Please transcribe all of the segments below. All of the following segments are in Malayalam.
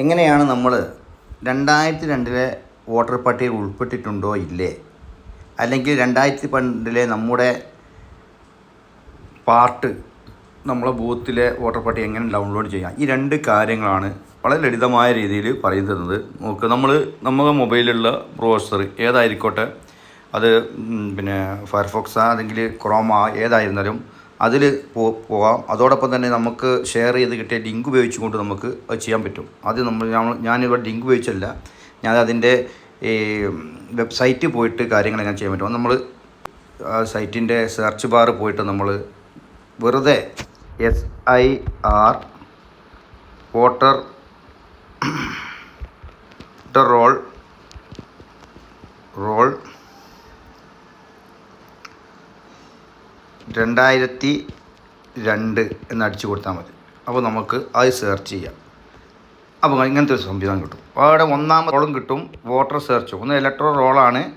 എങ്ങനെയാണ് നമ്മൾ രണ്ടായിരത്തി രണ്ടിലെ വോട്ടർ പട്ടികയിൽ ഉൾപ്പെട്ടിട്ടുണ്ടോ ഇല്ലേ? അല്ലെങ്കിൽ രണ്ടായിരത്തി പണ്ടിലെ നമ്മുടെ പാർട്ട് നമ്മളെ ബൂത്തിലെ വോട്ടർ പട്ടിക എങ്ങനെ ഡൗൺലോഡ് ചെയ്യാം? ഈ രണ്ട് കാര്യങ്ങളാണ് വളരെ ലളിതമായ രീതിയിൽ പറയുന്നത് നോക്ക് നമ്മൾ നമ്മുടെ മൊബൈലിലുള്ള ബ്രൗസർ ഏതായിരിക്കോട്ടെ? അത് പിന്നെ ഫയർഫോക്സാ അല്ലെങ്കിൽ ക്രോമ ഏതായിരുന്നാലും അതിൽ പോകാം അതോടൊപ്പം തന്നെ നമുക്ക് ഷെയർ ചെയ്ത് കിട്ടിയ ലിങ്ക് ഉപയോഗിച്ചുകൊണ്ട് നമുക്ക് അത് ചെയ്യാൻ പറ്റും. അത് നമ്മൾ ഞാൻ- ഞാനിവിടെ ലിങ്ക് ഉപയോഗിച്ചല്ല ഞാൻ അതിന്റെ ഈ വെബ്സൈറ്റിൽ പോയിട്ട് കാര്യങ്ങൾ എങ്ങനെ ചെയ്യാൻ പറ്റും. നമ്മൾ സൈറ്റിന്റെ സെർച്ച് ബാർ പോയിട്ട് നമ്മൾ വെറുതെ S I R voter roll roll രണ്ടായിരത്തി രണ്ട് എന്ന് അടിച്ചു കൊടുത്താൽ മതി. അപ്പോൾ നമുക്ക് അത് സെർച്ച് ചെയ്യാം. അപ്പോൾ ഇങ്ങനത്തെ ഒരു സംവിധാനം കിട്ടും. അവിടെ ഒന്നാമത് റോളും കിട്ടും. വോട്ടർ സെർച്ച് ഒന്ന് ഇലക്ട്രോ റോളാണ്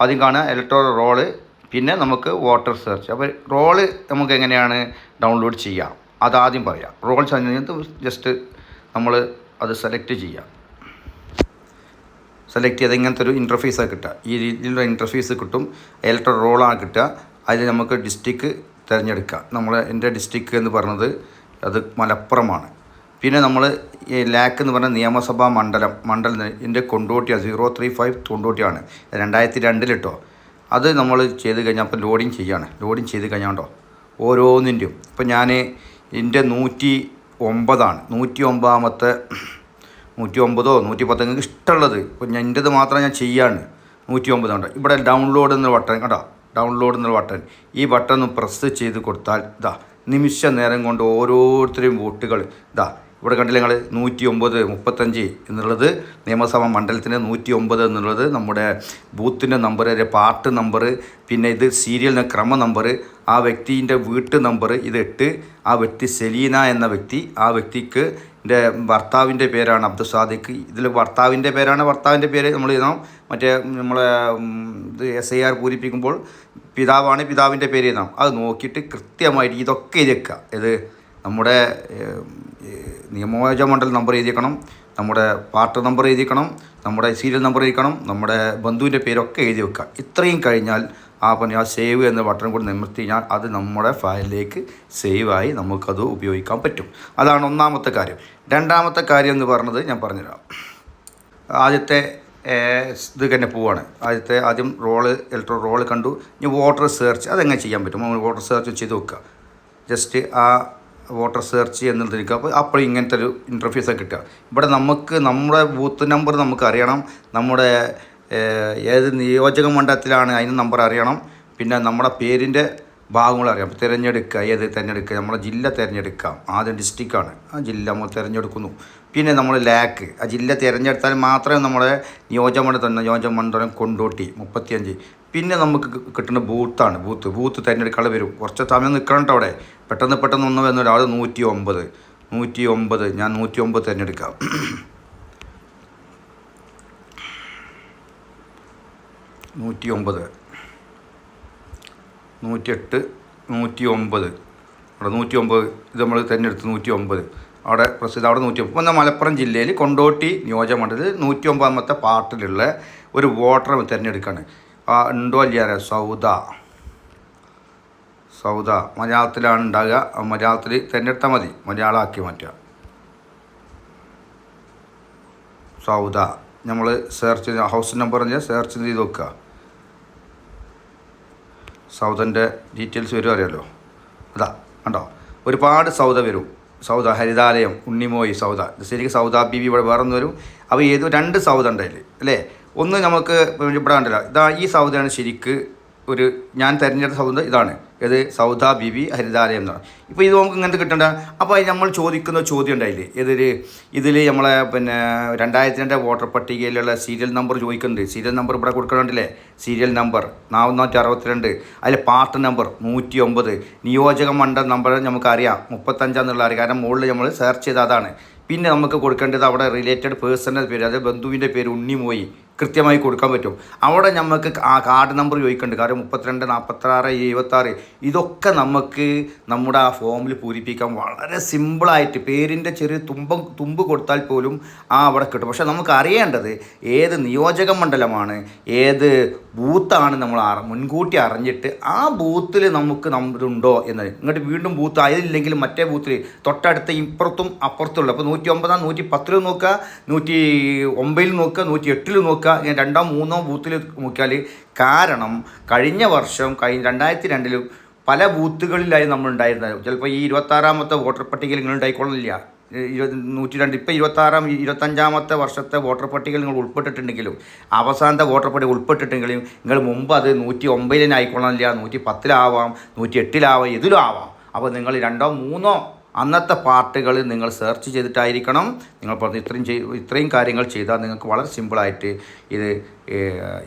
ആദ്യം കാണുക ഇലക്ട്രോ റോൾ പിന്നെ നമുക്ക് വോട്ടർ സെർച്ച് അപ്പോൾ റോൾ നമുക്ക് എങ്ങനെയാണ് ഡൗൺലോഡ് ചെയ്യാം? അതാദ്യം പറയാം. റോൾ കഴിഞ്ഞിട്ട് ജസ്റ്റ് നമ്മൾ അത് സെലക്ട് ചെയ്യാം. സെലക്ട് ചെയ്ത് ഇങ്ങനത്തെ ഒരു ഇന്റർഫേസാണ് കിട്ടുക. ഈ രീതിയിലുള്ള ഇന്റർഫേസ് കിട്ടും. ഇലക്ട്രോ റോളാണ് കിട്ടുക. അതിൽ നമുക്ക് ഡിസ്ട്രിക്ട് തിരഞ്ഞെടുക്കാം. നമ്മൾ എന്റെ ഡിസ്ട്രിക്ട് എന്ന് പറഞ്ഞത് അത് മലപ്പുറമാണ്. പിന്നെ നമ്മൾ ഈ ലാക്ക് എന്ന് പറഞ്ഞ നിയമസഭാ മണ്ഡലം മണ്ഡലം എന്റെ കൊണ്ടോട്ടിയാണ് സീറോ ത്രീ ഫൈവ് കൊണ്ടോട്ടിയാണ്. രണ്ടായിരത്തി രണ്ടിലിട്ടോ അത് നമ്മൾ ചെയ്ത് കഴിഞ്ഞാൽ അപ്പോൾ ലോഡിങ് ചെയ്യാണ്. ലോഡിങ് ചെയ്ത് കഴിഞ്ഞാണ്ടോ ഓരോന്നിന്റെയും. ഇപ്പം ഞാൻ എന്റെ നൂറ്റി ഒമ്പതാണ്. നൂറ്റി ഒമ്പതാമത്തെ നൂറ്റി ഒമ്പതോ നൂറ്റി പത്തോ നിങ്ങൾക്ക് ഇഷ്ടമുള്ളത്. ഇപ്പോൾ ഞാൻ എന്റേത് മാത്രം ഞാൻ ചെയ്യാണ് നൂറ്റി ഒമ്പതുണ്ട് ഇവിടെ ഡൗൺലോഡ് എന്ന ബട്ടൺ കേട്ടോ ഡൗൺലോഡ് എന്ന ബട്ടൺ ഈ ബട്ടൺ പ്രസ് ചെയ്ത് കൊടുത്താൽ ഇതാ നിമിഷ നേരം കൊണ്ട് ഓരോരുത്തരെയും വോട്ടുകൾ ഇതാ ഇവിടെ കണ്ടില്ല ഞങ്ങൾ നൂറ്റി ഒമ്പത് മുപ്പത്തഞ്ച് എന്നുള്ളത് നിയമസഭാ മണ്ഡലത്തിന്റെ നൂറ്റി ഒമ്പത് എന്നുള്ളത് നമ്മുടെ ബൂത്തിന്റെ നമ്പർ പാർട്ട് നമ്പർ പിന്നെ ഇത് സീരിയലിന്റെ ക്രമ നമ്പർ ആ വ്യക്തിന്റെ വീട്ട് നമ്പർ ഇത് എട്ട് ആ വ്യക്തി സെലീന എന്ന വ്യക്തി ആ വ്യക്തിക്ക് എന്റെ ഭർത്താവിന്റെ പേരാണ് അബ്ദുൽ സാദിഖ് ഇതിൽ ഭർത്താവിന്റെ പേരാണ് ഭർത്താവിന്റെ പേര് നമ്മൾ ചെയ്യണം മറ്റേ നമ്മളെ ഇത് എസ് ഐ ആർ പൂരിപ്പിക്കുമ്പോൾ പിതാവാണ് പിതാവിന്റെ പേര് ചെയ്യണം അത് നോക്കിയിട്ട് കൃത്യമായിട്ട് ഇതൊക്കെ ഇതൊക്കെ ഇത് നമ്മുടെ ഏഹ്, മണ്ഡലം നമ്പർ എഴുതിക്കണം നമ്മുടെ പാർട്ട് നമ്പർ എഴുതിക്കണം നമ്മുടെ സീരിയൽ നമ്പർ എഴുതിക്കണം നമ്മുടെ ബന്ധുവിന്റെ പേരൊക്കെ എഴുതി വെക്കുക. ഇത്രയും കഴിഞ്ഞാൽ ആ പണി ആ സേവ് എന്ന ബട്ടൺ കൂടി നിമിർത്തി കഴിഞ്ഞാൽ അത് നമ്മുടെ ഫയലിലേക്ക് സേവായി നമുക്കത് ഉപയോഗിക്കാൻ പറ്റും. അതാണ് ഒന്നാമത്തെ കാര്യം. രണ്ടാമത്തെ കാര്യം എന്ന് പറഞ്ഞത് ഞാൻ പറഞ്ഞുതരാം. ആദ്യത്തെ ഇത് തന്നെ പോവാണ്. ആദ്യത്തെ ആദ്യം റോൾ ഇലക്ട്രോ റോൾ കണ്ടു. ഇനി വോട്ടർ സെർച്ച് അതെങ്ങനെ ചെയ്യാൻ പറ്റും? വോട്ടർ സെർച്ച് ചെയ്ത് വെക്കുക. ജസ്റ്റ് ആ വോട്ടർ സെർച്ച് എന്നുള്ളതിരിക്കുക അപ്പോൾ അപ്പോൾ ഇങ്ങനത്തെ ഒരു ഇന്റർഫേസൊക്കെ കിട്ടുക. ഇവിടെ നമുക്ക് നമ്മുടെ ബൂത്ത് നമ്പർ നമുക്ക് അറിയണം. നമ്മുടെ ഏത് നിയോജക മണ്ഡലത്തിലാണ് അതിന് നമ്പർ അറിയണം. പിന്നെ നമ്മുടെ പേരിന്റെ ഭാഗങ്ങൾ അറിയാം തിരഞ്ഞെടുക്കുക ഏത് തിരഞ്ഞെടുക്കുക നമ്മളെ ജില്ല തിരഞ്ഞെടുക്കാം. ആദ്യം ഡിസ്ട്രിക്റ്റാണ് ആ ജില്ല നമ്മൾ തിരഞ്ഞെടുക്കുന്നു. പിന്നെ നമ്മൾ ലാക്ക് ആ ജില്ല തിരഞ്ഞെടുത്താൽ മാത്രമേ നമ്മുടെ നിയോജകമണ്ഡലം നിയോജകമണ്ഡലം കൊണ്ടോട്ടി മുപ്പത്തിയഞ്ച്. പിന്നെ നമുക്ക് കിട്ടുന്ന ബൂത്താണ്. ബൂത്ത്. ബൂത്ത് തിരഞ്ഞെടുക്കാതെ വരും. കുറച്ച് സമയം നിൽക്കണം കേട്ടോ അവിടെ. പെട്ടെന്ന് പെട്ടെന്ന് ഒന്ന് വരുന്നില്ല അത് നൂറ്റി ഒമ്പത് നൂറ്റി ഒമ്പത് ഞാൻ നൂറ്റി ഒമ്പത് തിരഞ്ഞെടുക്കാം. നൂറ്റി ഒമ്പത് നൂറ്റിയെട്ട് നൂറ്റി ഒമ്പത് അവിടെ നൂറ്റി ഒമ്പത് ഇത് നമ്മൾ തിരഞ്ഞെടുത്ത് നൂറ്റി ഒമ്പത് അവിടെ പ്രസിദ്ധ അവിടെ നൂറ്റി ഒമ്പത് എന്നാൽ മലപ്പുറം ജില്ലയിൽ കൊണ്ടോട്ടി നിയോജകമണ്ഡലത്തിൽ നൂറ്റി ഒമ്പതാമത്തെ പാർട്ടിലുള്ള ഒരു വോട്ടറെ തിരഞ്ഞെടുക്കുകയാണ് ആ ഉണ്ടോ ഇല്ല അറിയാം സൗദ. സൗദ. മലയാളത്തിലാണ് ഉണ്ടാകുക. ആ മലയാളത്തിൽ തിരഞ്ഞെടുത്താൽ മതി. മലയാളമാക്കി മാറ്റുക. സൗദ. നമ്മൾ സെർച്ച് ഹൗസ് നമ്പർ സെർച്ച് ചെയ്ത് നോക്കുക. സൗദന്റെ ഡീറ്റെയിൽസ് വരും അറിയാലോ? അതാ കണ്ടോ? ഒരുപാട് സൗദ വരും. സൗദ ഹരിതാലയം ഉണ്ണിമോയി സൗദ ശരിക്കും സൗദ ബി വി ഇവിടെ വേറെ ഒന്ന് വരും. അപ്പോൾ ഏത് രണ്ട് സൗദ ഉണ്ടായി അല്ലേ? ഒന്ന് നമുക്ക് ഇവിടെ കണ്ടില്ല. ഇതാ ഈ സൗദയാണ് ശരിക്ക് ഒരു ഞാൻ തിരഞ്ഞെടുത്ത സൗദ ഇതാണ്. ഏത്? സൗദ ബിബി ഹരിതാലയം എന്ന് പറയുന്നത് ഇപ്പോൾ ഇത് നമുക്ക് ഇങ്ങനത്തെ കിട്ടണ്ട. അപ്പോൾ അത് നമ്മൾ ചോദിക്കുന്ന ചോദ്യം ഉണ്ടായില്ലേ? ഇതിൽ ഇതിൽ നമ്മളെ പിന്നെ രണ്ടായിരത്തി രണ്ട് വോട്ടർ പട്ടികയിലുള്ള സീരിയൽ നമ്പർ ചോദിക്കുന്നുണ്ട്. സീരിയൽ നമ്പർ ഇവിടെ കൊടുക്കണുണ്ടല്ലേ? Serial number. നാനൂറ്റി അറുപത്തിരണ്ട്. അതിൽ പാർട്ട് നമ്പർ നൂറ്റി ഒമ്പത് നിയോജക മണ്ഡലം നമ്പർ നമുക്കറിയാം. മുപ്പത്തഞ്ചാന്നുള്ള അറിയാം. കാരണം മുകളിൽ നമ്മൾ സെർച്ച് ചെയ്ത അതാണ് പിന്നെ നമുക്ക് കൊടുക്കേണ്ടത് അവിടെ റിലേറ്റഡ് പേഴ്സണൽ പേര്. അതായത് ബന്ധുവിന്റെ പേര് ഉണ്ണിമോയി കൃത്യമായി കൊടുക്കാൻ പറ്റും. അവിടെ നമുക്ക് ആ കാർഡ് നമ്പർ ചോദിക്കുന്നുണ്ട് കാരണം മുപ്പത്തിരണ്ട് നാൽപ്പത്താറ് എഴുപത്താറ് ഇതൊക്കെ നമുക്ക് നമ്മുടെ ആ ഫോമിൽ പൂരിപ്പിക്കാൻ വളരെ സിമ്പിളായിട്ട് പേരിന്റെ ചെറിയ തുമ്പം തുമ്പ് കൊടുത്താൽ പോലും ആ അവിടെ കിട്ടും. പക്ഷേ നമുക്ക് അറിയേണ്ടത് ഏത് നിയോജക മണ്ഡലമാണ് ഏത് ബൂത്താണ് നമ്മൾ മുൻകൂട്ടി അറിഞ്ഞിട്ട് ആ ബൂത്തിൽ നമുക്ക് നമ്മളുണ്ടോ എന്ന്. ഇങ്ങോട്ട് വീണ്ടും ബൂത്ത് ആയതില്ലെങ്കിൽ മറ്റേ ബൂത്തിൽ തൊട്ടടുത്ത ഇപ്പുറത്തും അപ്പുറത്തുള്ള അപ്പോൾ നൂറ്റി ഒമ്പതാം നൂറ്റി പത്തിൽ നോക്കുക നൂറ്റി ഒമ്പതിൽ നോക്കുക നൂറ്റി എട്ടിൽ നോക്കുക. ഇങ്ങനെ രണ്ടോ മൂന്നോ ബൂത്തിൽ നോക്കിയാൽ കാരണം കഴിഞ്ഞ വർഷം കഴിഞ്ഞ രണ്ടായിരത്തി രണ്ടിലും പല ബൂത്തുകളിലായി നമ്മൾ ഉണ്ടായിരുന്നത് ചിലപ്പോൾ ഈ ഇരുപത്താറാമത്തെ വോട്ടർ പട്ടികയിൽ നിങ്ങൾ ഉണ്ടായിക്കൊള്ളില്ല ഇരുപത് നൂറ്റി രണ്ട് ഇപ്പോൾ ഇരുപത്താറാം ഇരുപത്തഞ്ചാമത്തെ വർഷത്തെ വോട്ടർ പട്ടികയിൽ നിങ്ങൾ ഉൾപ്പെട്ടിട്ടുണ്ടെങ്കിലും അവസാനത്തെ വോട്ടർ പട്ടിക ഉൾപ്പെട്ടിട്ടുണ്ടെങ്കിലും നിങ്ങൾ മുമ്പ് അത് നൂറ്റി ഒമ്പതിന് ആയിക്കൊള്ളില്ല നൂറ്റി പത്തിലാവാം നൂറ്റി എട്ടിലാവാം ഇതിലും ആവാം. അപ്പോൾ നിങ്ങൾ രണ്ടോ മൂന്നോ അന്നത്തെ പാർട്ടുകൾ നിങ്ങൾ സെർച്ച് ചെയ്തിട്ടായിരിക്കണം. നിങ്ങൾ പറഞ്ഞ ഇത്രയും ചെയ് ഇത്രയും കാര്യങ്ങൾ ചെയ്താൽ നിങ്ങൾക്ക് വളരെ സിമ്പിളായിട്ട് ഇത്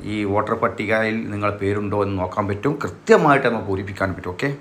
ഈ വോട്ടർ പട്ടികയിൽ നിങ്ങൾ പേരുണ്ടോ എന്ന് നോക്കാൻ പറ്റും. കൃത്യമായിട്ട് നമുക്ക് പൂരിപ്പിക്കാൻ പറ്റും ഓക്കെ